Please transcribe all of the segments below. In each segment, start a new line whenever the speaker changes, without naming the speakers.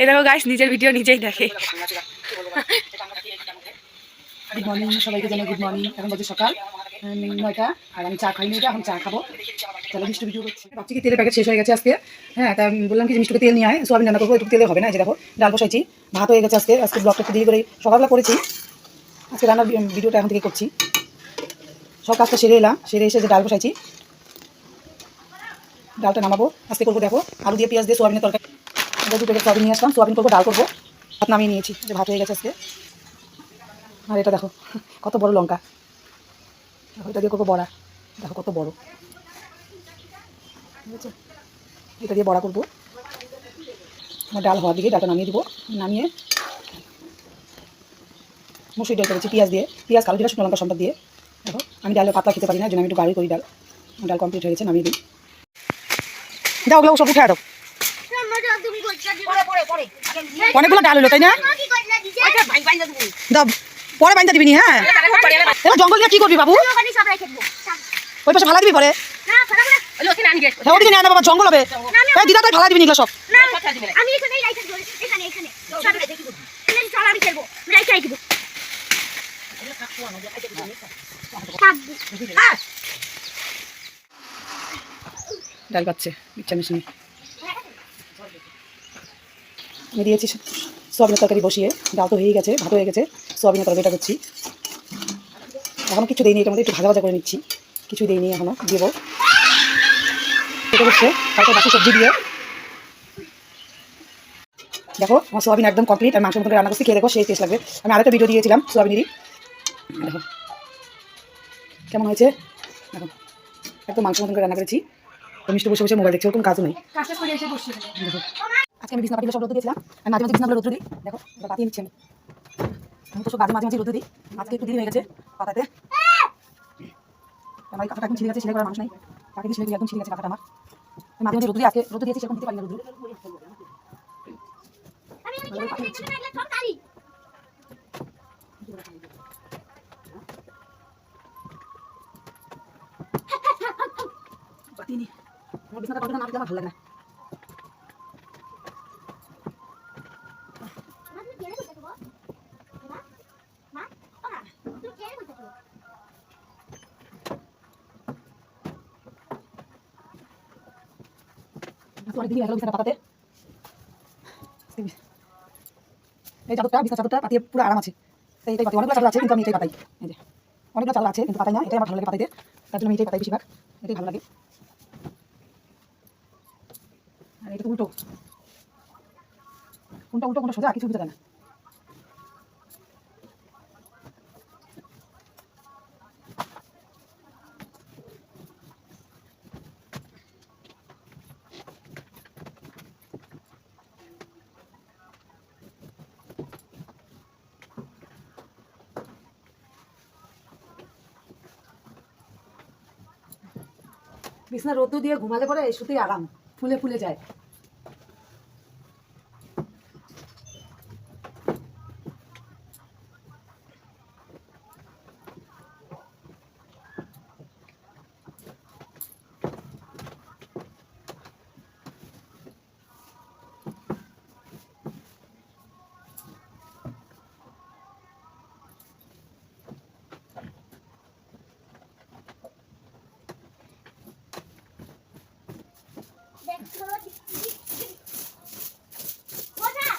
এই দেখো গাইস নিজের ভিডিও নিজেই দেখে।
গুড মর্নিং সবাইকে জানাই গুড মর্নিং এখন বাজে সকাল নয়টা, আর আমি চা খাইনি এটা, এখন চা খাব। চলো মিষ্টি ভিডিও করছি। ভাবছি কি তেলের প্যাকেট শেষ হয়ে গেছে আজকে। হ্যাঁ তা বললাম কি মিষ্টিকে তেল নিয়ে আয়। সোয়াবিন রান্না করব, একটু তেলে হবে না যে দেখো, ডাল বসাইছি, ভাত হয়ে গেছে আজকে। আজকে ব্লগটা একটু করে সকালবেলা করেছি। আজকে রান্নার ভিডিওটা এখন থেকে করছি। সব কাজটা সেরে এলাম, সেরে এসে যে ডাল বসাইছি, ডালটা নামাবো। আজকে করব দেখো, আলু দিয়ে পেঁয়াজ দিয়ে সোয়াবিনের তরকারি। দু প্যাকেট সোয়াবিন নিয়ে আসলাম। সোয়াবিন করব, ডাল করব। ভাত নামিয়ে নিয়েছি যে ভাত হয়ে গেছে আজকে। আর এটা দেখো, কত বড় লঙ্কা। এটা দিয়ে করব বড়া। দেখো, কত বড়। এটা দিয়ে বড়া করব। আমার ডাল হওয়ার দিকে, ডালটা নামিয়ে দিব। নামিয়ে মুসুরি ডাল করেছি, পেঁয়াজ দিয়ে। পেঁয়াজ, কালো জিরা, শুকনো লঙ্কা, সম্পদ দিয়ে। দেখো, আমি ডালের পাতলা খেতে পারি না জন্য আমি একটু গাড়ি করি ডাল। ডাল কমপ্লিট হয়ে গেছে, নামিয়ে দিই। দাও ওগুলো সব উঠে দাও অনেকগুলো ডাল হলো তাই না? দাও পরে বাইন্দা দিবি হ্যাঁ? এবার জঙ্গল দিয়ে কি করবি বাবু? ওই পাশে ফালা দিবি পরে হ্যাঁ ওদিকে বাবা জঙ্গল হবে। এই দিদা তাই ফালা দিবি নিগুলো সব?
আমি এখানে এখানে। এখানে থাকব
ডাল পাচ্ছে ইচ্ছা মিশিয়ে আমি দিয়েছি সোয়াবিনের তরকারি বসিয়ে। ডাল তো হয়ে গেছে ভাত হয়ে গেছে সোয়াবিনের তরকারিটা করছি। এখনও কিছু দিইনি এটা মধ্যে একটু ভাজা ভাজা করে নিচ্ছি। কিছু দিইনি এখনও দেবো। এটা করছে তারপর বাকি সবজি দিয়ে। দেখো আমার সোয়াবিন একদম কমপ্লিট আমি মাংস মতো রান্না করছি খেয়ে দেখো সেই টেস্ট লাগবে। আমি আরেকটা ভিডিও দিয়েছিলাম সোয়াবিনেরই। দেখো। কেমন হয়েছে? দেখো। একদম মাংস মতন করে রান্না করেছি। মিষ্টি বসে বসে মোবাইল দেখছি ওর কোনো কাজও নেই। দেখো। আজকে আমি বিছনা পাতিগুলো সব রোদ্রে দিয়েছিলাম আমি মাঝে মাঝে বিছনাগুলো রোদ্রে দিই। দেখো পাতিয়ে নিচ্ছি আমি। আমি তো সব মাঝে মাঝে রোদ্রে দিই। আজকে একটু দেরি হয়ে গেছে পাতাতে। আমার কাঁথাটা এখন ছিঁড়ে গেছে সেলাই করার মানুষ নাই। তাকে দিয়ে করে একদম ছিঁড়ে গেছে কাঁথাটা আমার। আমি মাঝে মাঝে রোদ্রে আজকে রোদ্রে দিয়েছি, সেরকম দিতে পারি না রোদ্রে।
আমি আমি খেলব এখানে রাখলে সব তারি
পাতিয়ে নি। আমার বিছনাটা কতটা না দিলে আমার ভালো লাগে না
মা তুমি কেড়ে বসে থাকো মা মা ওরা তুমি কেড়ে বসে থাকো
আজকে অনেক দেরি হয়ে গেল বিছানা পাতাতে। এই চাদরটা, বিছানা চাদরটা পাতিয়ে পুরো আরাম আছে। তাই এটাই পাতি অনেকগুলো চাদর আছে, কিন্তু আমি এটাই পাতাই। এই যে, অনেকগুলো চাদর আছে, কিন্তু পাতাই না, এটাই আমার ভালো লাগে পাতাইতে। তার জন্য আমি এটাই পাতাই বেশিরভাগ। এটাই ভালো লাগে। আর এটা উল্টো। উল্টো উল্টো, কোনটা সোজা কিছু বুঝা যায় না। বিছনা রোদ্দু দিয়ে ঘুমালে পরে এই শুতেই আরাম ফুলে ফুলে যায়
দেখো ওটা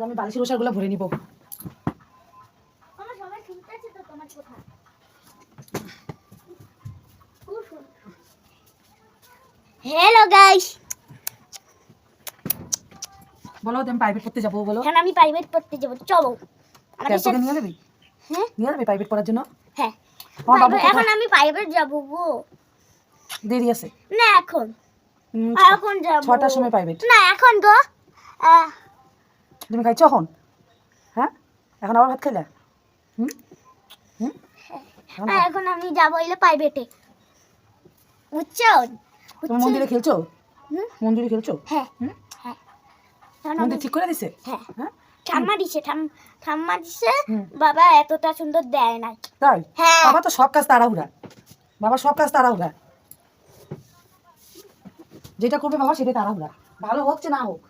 এবার আমি বালিশের ওষারগুলো ভরে নিব।
তো হ্যালো গাইস
বলো আমি প্রাইভেট পড়তে যাব বলো।
এখন আমি প্রাইভেট পড়তে যাব? চলো।
তোকে নিয়ে যাবি?
হ্যাঁ?
নিয়ে যাবি প্রাইভেট পড়ার জন্য?
হ্যাঁ। এখন? আমি প্রাইভেট যাব গো
দেরি আছে।
না এখন। এখন যাব।
ছটার সময় প্রাইভেট
না এখন গো আহ,
তুমি খাইছো এখন? হ্যাঁ? এখন আবার ভাত খাইলা? হুম? হুম? এখন
না, আমি যাব হইলে প্রাইভেটে বুঝছ?
তুমি মন্দিরে খেলছো?
হুম?
মন্দিরে খেলছো?
হ্যাঁ।
হুম?
হ্যাঁ।
মন্দির ঠিক করে দিছে?
হ্যাঁ।
হ্যাঁ?
ঠাম্মা দিছে ঠাম- ঠাম্মা দিছে বাবা এতটা সুন্দর দেয় নাই।
তাই?
হ্যাঁ।
বাবা তো সব কাজ তাড়াহুড়া। বাবা সব কাজ তাড়াহুড়া। যেটা করবে বাবা সেটাই তাড়াহুড়া। ভালো হোক না হোক।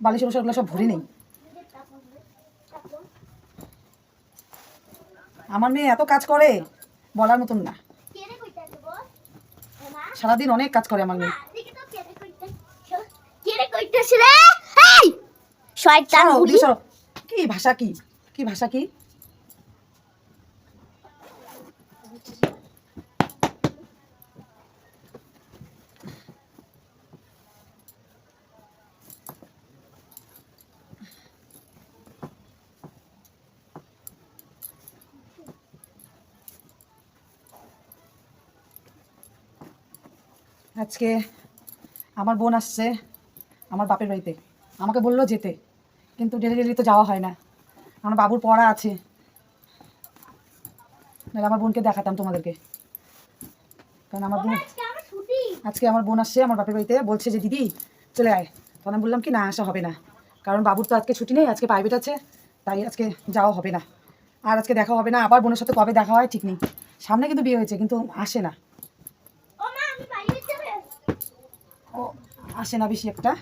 বালিশ ওগুলো সব ভরে নেই। আমার মেয়ে এত কাজ করে বলার মতন না। সারাদিন অনেক কাজ করে আমার মেয়ে। কি ভাষা কি? কি ভাষা কি? আজকে আমার বোন আসছে আমার বাপের বাড়িতে। আমাকে বলল যেতে কিন্তু ডেলি ডেলি তো যাওয়া হয় না। আমার বাবুর পড়া আছে। নাহলে আমার বোনকে দেখাতাম তোমাদেরকে। কারণ আমার বোন
আজকে আমার
আজকে আমার বোন আসছে আমার বাপের বাড়িতে বলছে যে দিদি চলে আয়। তখন আমি বললাম কি না আসা হবে না। কারণ বাবুর তো আজকে ছুটি নেই আজকে প্রাইভেট আছে তাই আজকে যাওয়া হবে না। আর আজকে দেখা হবে না আবার বোনের সাথে কবে দেখা হয় ঠিক নেই। সামনে কিন্তু বিয়ে হয়েছে কিন্তু আসে না
ও মা আমি বাইরে যাবে
ও আসে না বেশি একটা।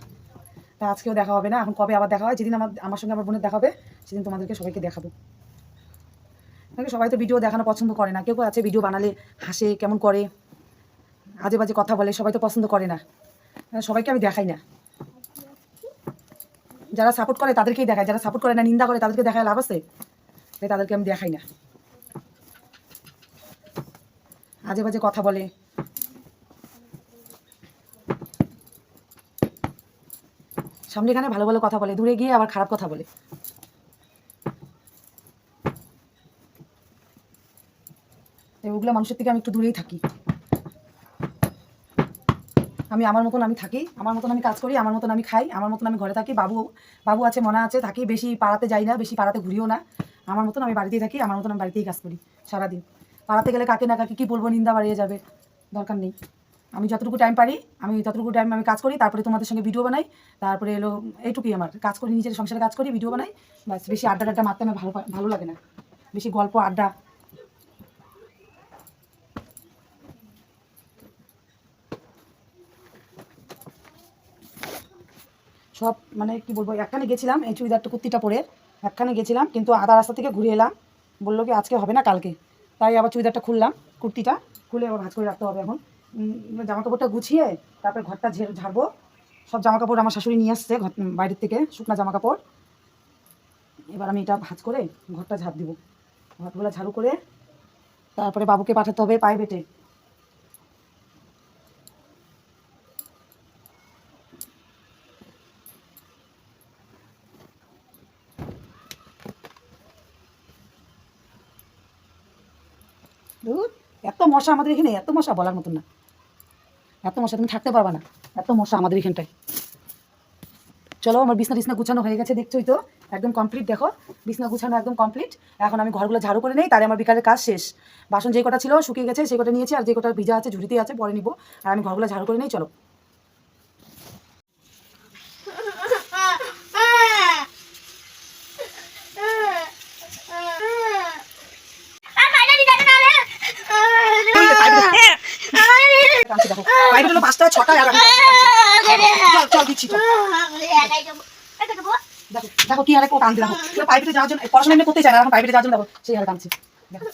তা আজকেও দেখা হবে না, এখন কবে আবার দেখা হয়? যেদিন আমার আমার সঙ্গে আমার বোনের দেখা হবে, সেদিন তোমাদেরকে সবাইকে দেখাবো। নাকি সবাই তো ভিডিও দেখানো পছন্দ করে না। কেউ আছে ভিডিও বানালে হাসে, কেমন করে? আজে বাজে কথা বলে, সবাই তো পছন্দ করে না। সবাইকে আমি দেখাই না। যারা সাপোর্ট করে তাদেরকেই দেখায় যারা সাপোর্ট করে না, নিন্দা করে, তাদেরকে দেখায় লাভ আছে? তাই তাদেরকে আমি দেখাই না। আজে বাজে কথা বলে সামনে এখানে ভালো ভালো কথা বলে, দূরে গিয়ে আবার খারাপ কথা বলে। ওগুলো মানুষের থেকে আমি একটু দূরেই থাকি। আমি আমার মতন আমি থাকি, আমার মতন আমি কাজ করি, আমার মতন আমি খাই, আমার মতন আমি ঘরে থাকি, বাবু বাবু আছে, মনে আছে, থাকি, বেশি পাড়াতে যাই না, বেশি পাড়াতে ঘুরিও না। আমার মতন আমি বাড়িতেই থাকি, আমার মতন আমি বাড়িতেই কাজ করি সারাদিন। পাড়াতে গেলে কাকে না কাকে কী বলব, নিন্দা বাড়িয়ে যাবে, দরকার নেই। আমি যতটুকু টাইম পারি, আমি ততটুকু টাইম আমি কাজ করি, তারপরে তোমাদের সঙ্গে ভিডিও বানাই, তারপরে এলো, এইটুকুই আমার। কাজ করি, নিজের সংসারে কাজ করি ভিডিও বানাই বাস বেশি আড্ডা টাড্ডা মারতে আমার ভালো ভালো লাগে না। বেশি গল্প, আড্ডা। সব মানে কি বলব, একখানে গেছিলাম, এই চুড়িদারটা, কুর্তিটা পরে, একখানে গেছিলাম, কিন্তু আধা রাস্তা থেকে ঘুরে এলাম। বলল কি, আজকে হবে না, কালকে। তাই আবার চুড়িদারটা খুললাম, কুর্তিটা, খুলে আবার ভাজ করে রাখতে হবে এখন। জামা কাপড়টা গুছিয়ে তারপরে ঘরটা ঝেড়ে ঝাড়বো। সব জামা কাপড় আমার শাশুড়ি নিয়ে আসছে ঘর বাইরের থেকে শুকনা জামা কাপড় এবার আমি এটা ভাজ করে ঘরটা ঝাড় দিব। ঘরগুলো ঝাড়ু করে তারপরে বাবুকে পাঠাতে হবে প্রাইভেটে ধুর, এত মশা আমাদের এখানে, এত মশা বলার মতন না। এত মশা, তুমি থাকতে পারবা না। এত মশা আমাদের এখানটায়। চলো, আমার বিছনা টিছনা গুছানো হয়ে গেছে, দেখছোই তো। একদম কমপ্লিট দেখো। বিছনা গুছানো একদম কমপ্লিট এখন আমি ঘরগুলো ঝাড়ু করে নেই, তাহলে আমার বিকালের কাজ শেষ। বাসন যে কটা ছিল, শুকিয়ে গেছে সেই কটা নিয়েছি, আর যে কটা ভিজা আছে ঝুড়িতে আছে, পরে নিবো। আর আমি ঘরগুলো ঝাড়ু করে নেই, চলো
আর ফাইনালি দেখো না রে
টানছি দেখো বাইরে হলো পাঁচটা ছটা আর চল চল দিচ্ছি দেখো দেখো কি হারে কোট আনতে দেখো। পাইপে যাওয়ার জন্য পড়াশোনা করতে চায় না এখন পাইপে যাওয়ার জন্য দেখো সেই হারে টানছি দেখো।